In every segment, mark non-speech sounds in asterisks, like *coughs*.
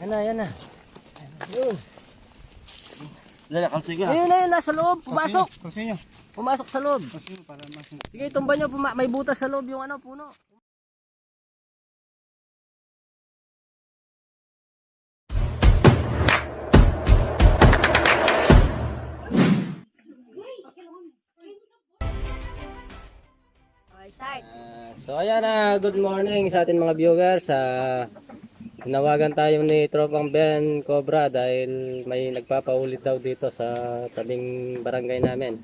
Yan na, yan na. Yun. Dali, kalsi ka. Ayun na yun, nasa loob. Pumasok. Kalsi nyo. Pumasok sa loob. Kalsi nyo para mas... Sige, tumba nyo. Puma- may butas sa loob yung ano, puno. Ah, so ayan na, good morning sa ating mga viewers. Uh, Tinawagan tayo ni Tropang Ben Cobra dahil may nagpapaulit daw dito sa tabing barangay namin.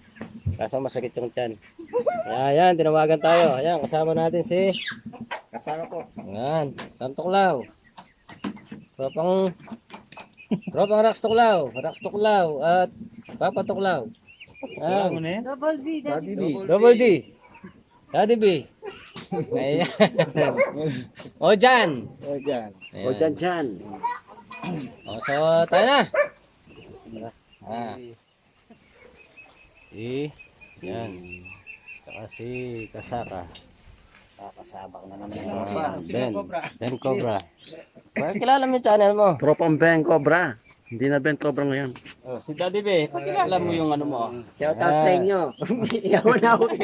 Kaso masakit yung tiyan. Ayan, tinawagan tayo. Ayan, kasama natin si Kasama po. Ayan, Sam Tuklaw. Tropang Tropang Rax Tuklaw, Rax Tuklaw at Papa Tuklaw. Ayan. Double B. Daddy B. Double D. Daddy B. Ayan. o dyan. O dyan. Ayan. dyan dyan. O, so, tayo na. Ah. Si, yan. Saka si Kasaka. Kakasabak na naman Ah, ben. Ben Cobra. Bakit kilala mo yung channel mo? Tropang Ben Cobra. Hindi na Ben Cobra ngayon. Oh, si Daddy B, pakilala mo yung ano mo. Shout out sa inyo. *laughs* Iyaw na ako. *laughs*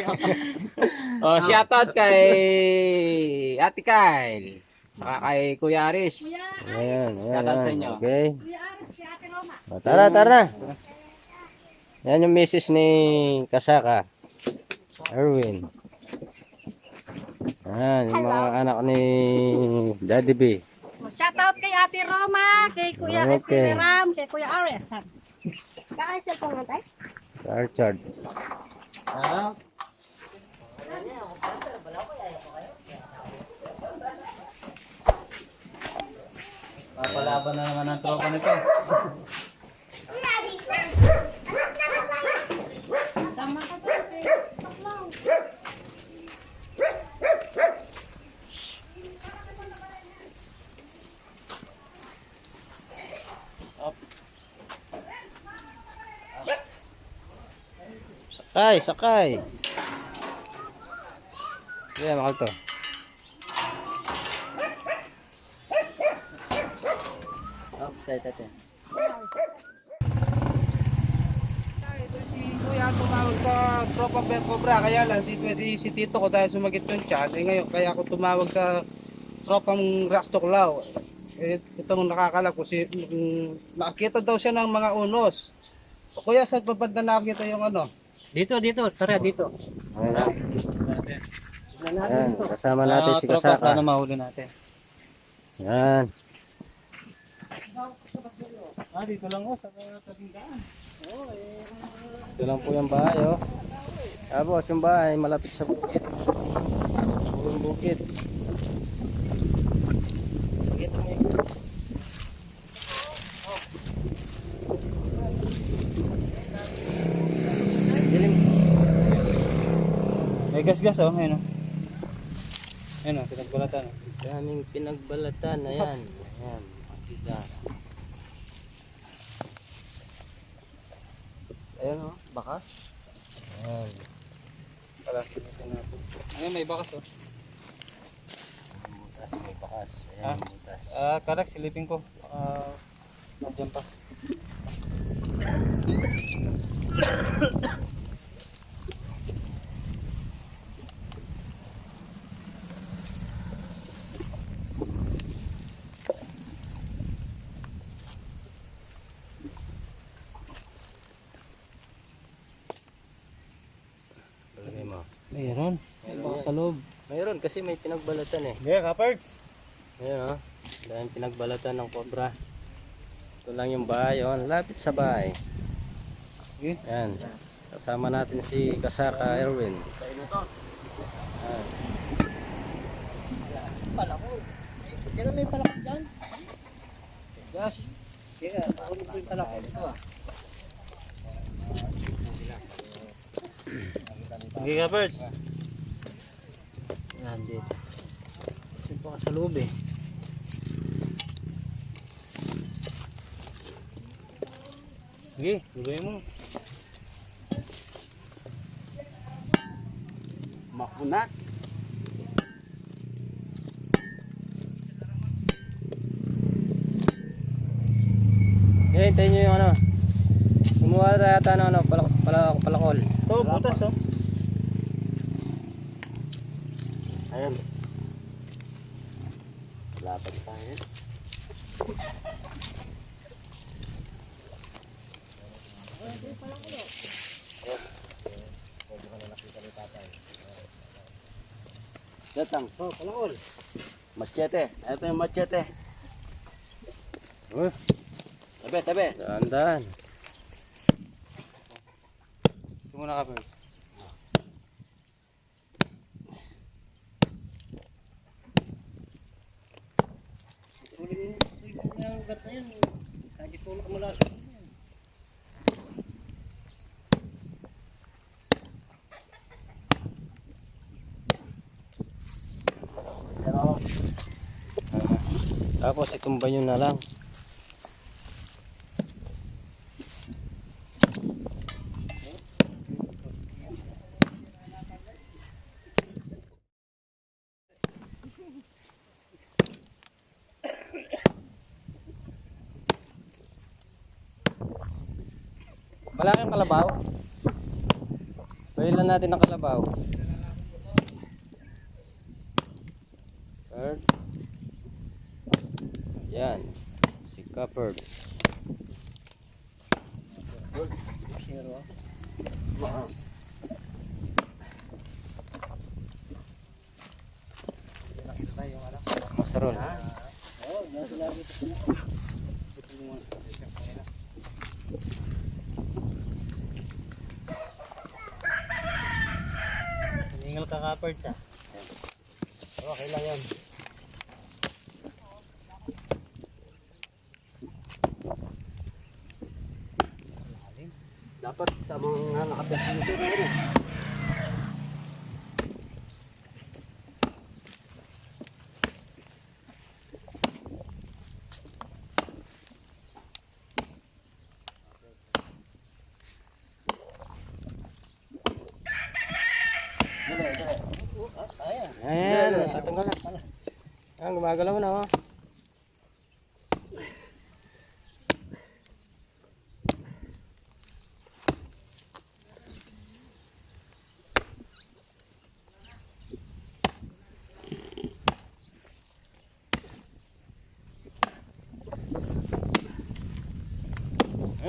Oh, shoutout kay Ate Kyle. Saka kay Kuya Aris. Ayan, ayan. Shoutout sa inyo. Okay. O, tara, tara. Yan yung misis ni Kasaka. Erwin. Ayan, yung mga anak ni Daddy B. Shout out kay Ate Roma, kay Kuya kay Okay. Ram, kay Kuya Ares. Saan siya pong natay? Archard. Papalaban na naman ang tropa nito. *laughs* Sakay, sakay. Sige, mahal to. Okay, tate. Ito si Kuya tumawag sa tropa Ben Cobra kaya lang di pwede si Tito ko dahil sumagit yung tiyan. Eh ngayon kaya ako tumawag sa tropang Rastoklaw. Eh, itong nakakalap ko si mm, nakakita daw siya ng mga unos. Kuya sa babad na nakakita yung ano? Dito, dito. Tara, dito. Ayan, kasama natin si tropa, Kasaka. sana mahuli natin. Yan. Ah, dito lang oh, sa tabing daan. Ito lang po yung bahay, oh. Tapos yung bahay, malapit sa bukid. Yung bukid. Ito mo yun. Dilim. May gas-gas oh, ayun oh. Ayun oh, pinagbalatan oh. Daming pinagbalatan. Ayan. Ayan. Makita. Ayan, oh. Bakas. Ayan. Pala, sinitin natin. Ayun, may bakas oh. Butas, may bakas. Ayan, Ah. butas. Ah, karak, silipin ko. Ah, nandiyan pa. Mayroon. Baka sa loob. Mayroon kasi may pinagbalatan eh. Yeah, kaparts. Ayan oh. Dahil pinagbalatan ng cobra. Ito lang yung bahay oh. Lapit sa bahay. Okay. Ayan. Kasama natin si Kasaka Erwin. Ayan. Pero may palakot dyan. Gas. Kaya, ako po yung talak. Ito ah. Okay, kaparts. Nandito. Kasi baka sa loob eh. Sige, lugay mo. Makunat. Eh, hintayin nyo yung ano. Kumuha tayo yata ng ano, palak, palak, palakol. Ito, butas oh. Ayan. Lapad tayo. Datang. Oh, palakol. Machete. Ito yung machete. Uh, Tabi, tabi. daan-daan. Ito muna ka, Pers. Tapos itumba nyo na lang. Malaking kalabaw. Bayilan natin ng kalabaw. Yan. Si Copper. Masarol. Hingal ka ka, Pers, ah. Okay lang yan. Dapat sa mga nakapyas dito na rin. Ayan, tatanggal na pala. Ayan, gumagalaw na oh.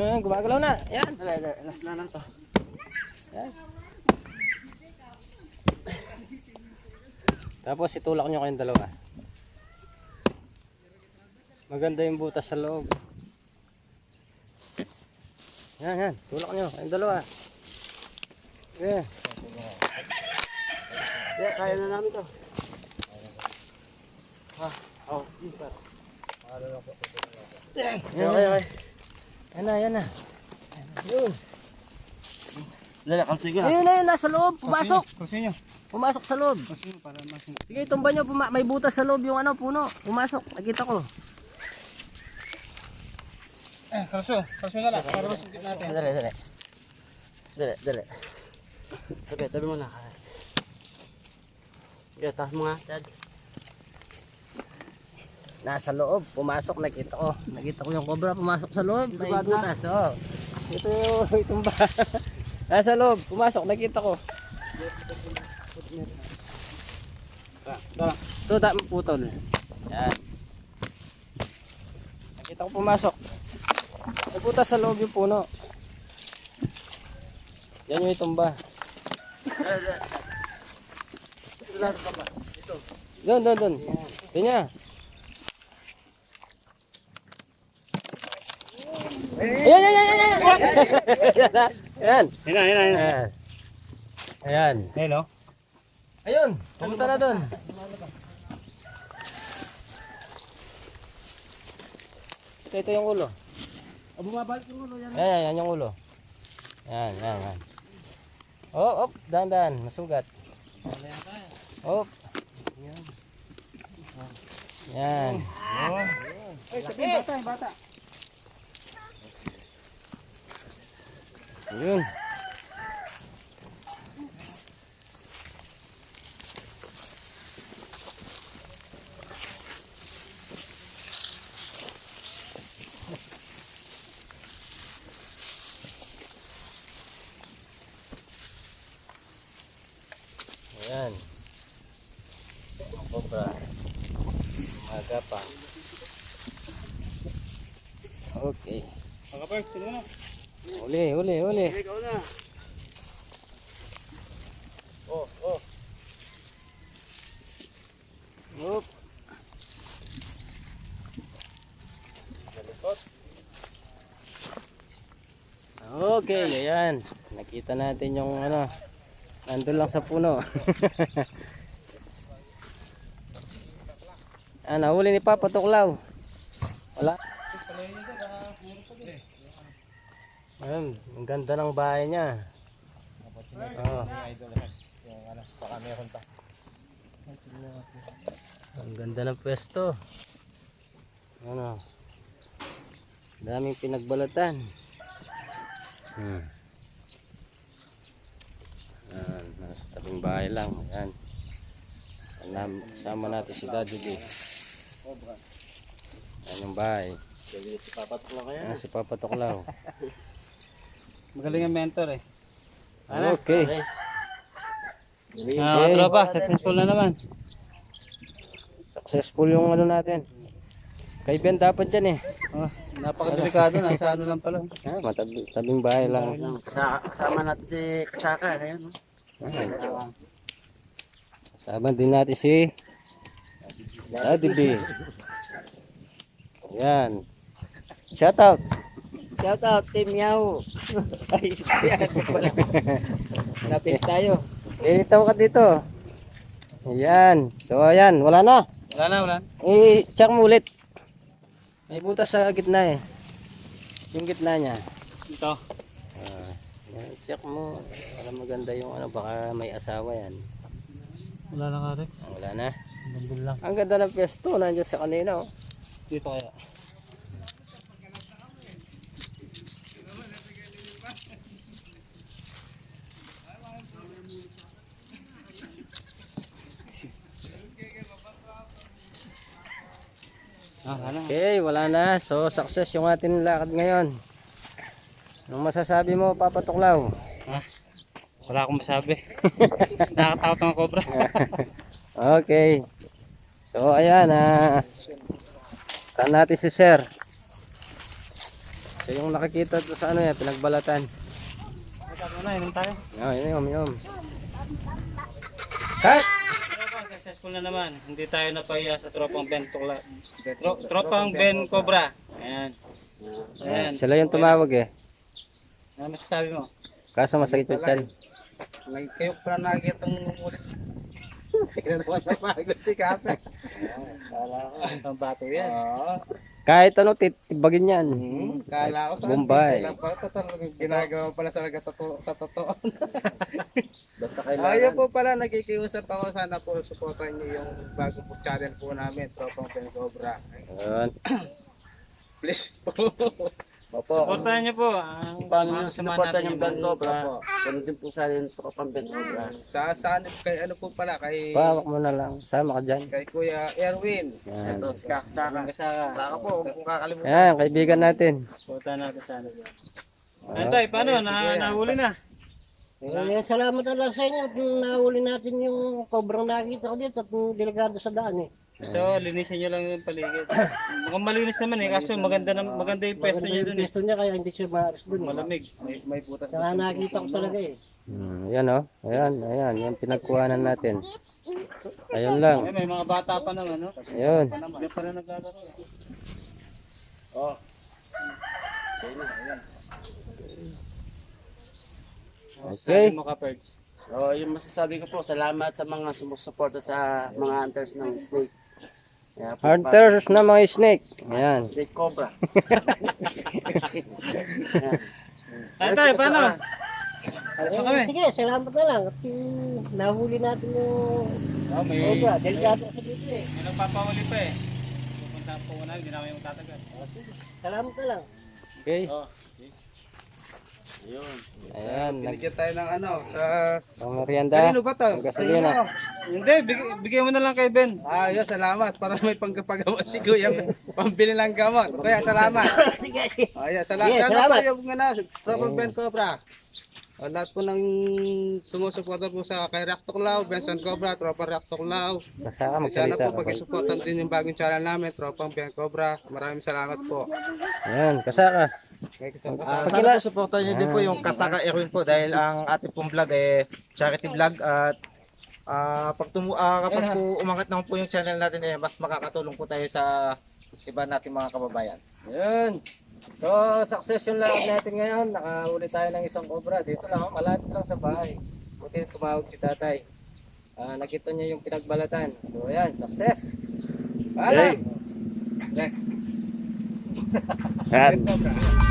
Ayan, gumagalaw na. Ayan. Dali, dali. Last na lang to. Tapos itulak nyo kayong dalawa. Maganda yung butas sa loob. Yan, yan. Tulak nyo kayong dalawa. Yeah. Kaya, kaya na namin to. Ha, oh, isa. Yan, Okay, okay. Yan na, yan na. Yun. Dali, kalsing ka. Ayun na yun, nasa loob. Pumasok. Kursi nyo. Pumasok sa loob. Kursi nyo para mas... Sige, tumba nyo. Puma may butas sa loob yung ano, puno. Pumasok. Nakita ko. Eh, kurso. Kurso na lang. Para mas natin. Dali, dali. Dali, dali. Tabi, tabi muna. Okay, taas mo nga, Dad. Nasa loob. Pumasok. Nakita ko. Nakita ko yung cobra. Pumasok sa loob. May na. butas. Oh. Ito yung *laughs* itumba. Nasa loob. Pumasok. Nakita ko. Ito, dami putol. Yan. Nakita ko pumasok. May butas sa loob yung puno. Yan yung itumba. Doon, doon, doon. Yan niya. Ayan, ayan, ayan, ayan. Ayan. Hina, hina, Ayan. Ayan. Hello. Ayun, pumunta na doon. Ito, ito yung ulo. Oh, bumabalik yung ulo yan. Yan, yan, yan yung ulo. Yan, yan, yan. Oh, op, dahan, dahan, masugat. Op. Yan. Ay, sabi bata, Ayun. Ayan. Kobra. Umaga pa. Okay. Mga birds, tingnan na. Uli, uli, Okay, ayan. Nakita natin yung ano. Nandun lang sa puno. *laughs* ah, nahuli ni Papa Tuklaw. Wala. Ayan, ang ganda ng bahay niya. Oh. Ang ganda ng pwesto. Ano? Daming pinagbalatan. Hmm. Ayan, nasa tabing bahay lang. Ayan. Sama, sama natin si Daddy D. Ayan yung bahay. Si Papa Tuklaw kaya. Ayan si Papa Tuklaw. *laughs* Magaling ang mentor eh. Okay. Galing. Ah, Okay. tropa, successful na naman. Successful yung ano natin. Kay Ben dapat yan eh. Oh, napakadelikado, nasa ano lang pala. Ah, matabi, tabing bahay lang. Kasama, kasama natin si Kasaka. Ayan, no? Ah. Kasama din natin si Daddy B. Yan. Shout out. Shout out, Team Yahoo. *laughs* Ay. Napit *laughs* tayo. Tawag ka dito. Ayan. So, ayan. Wala na. Wala na, wala. Eh, check mo ulit. May butas sa gitna eh. Yung gitna niya. Ito. Ah, yan, check mo. Para maganda yung ano. Baka may asawa yan. Wala na nga, Rex. Ah, Wala na. Nandun lang. Ang ganda ng pwesto. Nandiyan sa kanina oh. Dito kaya. Ah, wala. Okay, wala na. So, success yung ating lakad ngayon. Anong masasabi mo, Papa Tuklaw? Ah, wala akong masabi. *laughs* Nakakatakot ng cobra. *laughs* okay. So, ayan. Ah, Saan natin si Sir? So, yung nakikita to sa ano yan, pinagbalatan. Ito na, inom tayo. Yun, yun, yun. Cut! Successful na naman. Hindi tayo napahiya sa tropang Ben Tukla. Tro tropang Ben Cobra. Ayan. Ayan. Sila yung tumawag eh. Ano masasabi mo? Kaso masakit yung tiyan. May kayo pa nakikita ng umulit. Tignan mo na pagod si Kape. Ang *laughs* bato yan. Oo. Kahit ano, titibagin yan. Kala ko sa Bombay. Kailan pa ito talagang ginagawa pala sa totoo sa totoo. *laughs* Basta Ayun kailangan. po pala, nagkikiusap ako. Sana po supportan niyo yung bagong po channel po namin, Tropang Ben Cobra. Yun. *coughs* Please po. *laughs* Opo. Supportan niyo po. Ang Paano nyo natin yung Band Cobra? Ganun din po sa atin tropang Band Cobra. Sa saan kay ano po pala kay Pawak mo na lang. Sama ka dyan. kay Kuya Erwin. Yan. Ito, si Kasaka. Kasaka. Saka po kung kakalimutan. Yan, kaibigan natin. Supportan natin sana. Ano tayo, paano? Na, nahuli na. Eh, salamat na lang sa inyo at nahuli natin yung kobrang nakita ko dito at yung delikado sa daan eh. So, linisin niyo lang yung paligid. Mukhang malinis naman eh, kaso maganda na, maganda yung pwesto niyo dun eh. Gusto niya kaya hindi siya maaris dun. eh. Malamig. May, may butas. Kaya nakita ko talaga eh. Hmm, yan oh. Ayan, ayan. Yung pinagkuhanan natin. Ayun lang. Eh, may mga bata pa naman, no? Ayun. Hindi pa rin naglalaro. eh. Oh. Okay. Sabi mo ka. So, yung masasabi ko po, salamat sa mga sumusuporta sa mga hunters ng snake. Po, Hunters na mga snake. Ayan. *laughs* Snake Cobra. *laughs* Ano tayo, paano? Ano kami? Eh, sige, salamat na lang. Yung nahuli natin yung Oh, may, cobra. Delikado sa dito eh. may nagpapawali pa eh. Pupunta po na, hindi namin yung tatagal. Salamat na lang. Okay. Oh. Ayun. Ayan. Nag Binigyan tayo ng ano, sa... merienda. Kanino ba to? Gasolina. Hindi, big, bigyan mo na lang kay Ben. Ah, yun, salamat. Para may panggapagamot si Kuya. Pambili ng gamot. Kuya, salamat. *laughs* Sige, sige. Ayan, salamat. Sana salamat. po yung nga na, Propang Ben Cobra. Sa lahat po ng sumusuporta po sa kay Rex Tuklaw, Benson Cobra, Tropa Rex Tuklaw. Basta ka Sana magsalita. po pag-supportan din yung bagong channel namin, Tropang Ben Cobra. Maraming salamat po. Ayan, basa ka. May kasama Ah, sana po supportan niyo din po yung Kasaka Erwin po dahil ang ating pong vlog eh charity vlog at ah, pag tumu ah, kapag po umangat naman po yung channel natin eh mas makakatulong po tayo sa iba nating mga kababayan. Ayan. So, success yung lakad natin ngayon. Nakahuli tayo ng isang cobra. Dito lang, oh, malapit lang sa bahay. Buti tumawag si tatay. Ah, nakita niya yung pinagbalatan. So, ayan, success. Paalam! Next. Yan.